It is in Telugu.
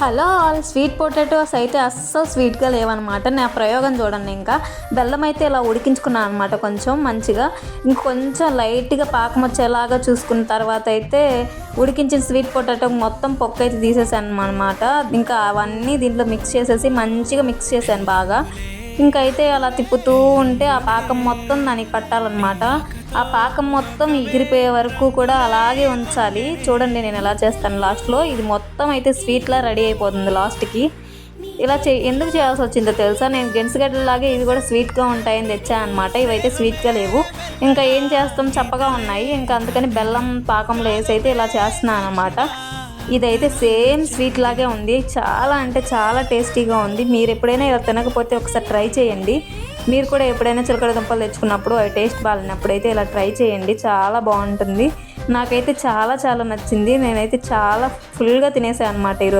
హలో ఆల్ స్వీట్ పొటాటోస్ అయితే అస్సలు స్వీట్గా లేవన్నమాట. నా ప్రయోగం చూడండి ఇంకా. బెల్లం అయితే ఇలా ఉడికించుకున్నాను అనమాట కొంచెం మంచిగా. ఇంకొంచెం లైట్గా పాకం వచ్చేలాగా చూసుకున్న తర్వాత అయితే ఉడికించిన స్వీట్ పొటాటో మొత్తం పొక్క అయితే తీసేసాను అనమాట ఇంకా అవన్నీ దీంట్లో మిక్స్ చేసేసి మంచిగా మిక్స్ చేశాను బాగా. ఇంకా అయితే అలా తిప్పుతూ ఉంటే ఆ పాకం మొత్తం దానికి పట్టాలన్నమాట. ఆ పాకం మొత్తం ఎగిరిపోయే వరకు కూడా అలాగే ఉంచాలి. చూడండి నేను ఎలా చేస్తాను లాస్ట్లో. ఇది మొత్తం అయితే స్వీట్లా రెడీ అయిపోతుంది లాస్ట్కి. ఇలా చే ఎందుకు చేయాల్సి వచ్చిందో తెలుసా? నేను గెంట్సుగడ్డలాగే ఇవి కూడా స్వీట్గా ఉంటాయని తెచ్చాను అనమాట ఇవైతే స్వీట్గా లేవు. ఇంకా ఏం చేస్తాం? చప్పగా ఉన్నాయి. ఇంకా అందుకని బెల్లం పాకంలో వేసి అయితే ఇలా చేస్తున్నాను అనమాట ఇదైతే సేమ్ స్వీట్ లాగే ఉంది. చాలా అంటే చాలా టేస్టీగా ఉంది. మీరు ఎప్పుడైనా ఇలా తినకపోతే ఒకసారి ట్రై చేయండి. మీరు కూడా ఎప్పుడైనా చిలకడ దుంపలు తెచ్చుకున్నప్పుడు అవి టేస్ట్ బాగాలేనప్పుడు అయితే ఇలా ట్రై చేయండి. చాలా బాగుంటుంది. నాకైతే చాలా చాలా నచ్చింది. నేనైతే చాలా ఫుల్గా తినేసాను అనమాట ఈరోజు.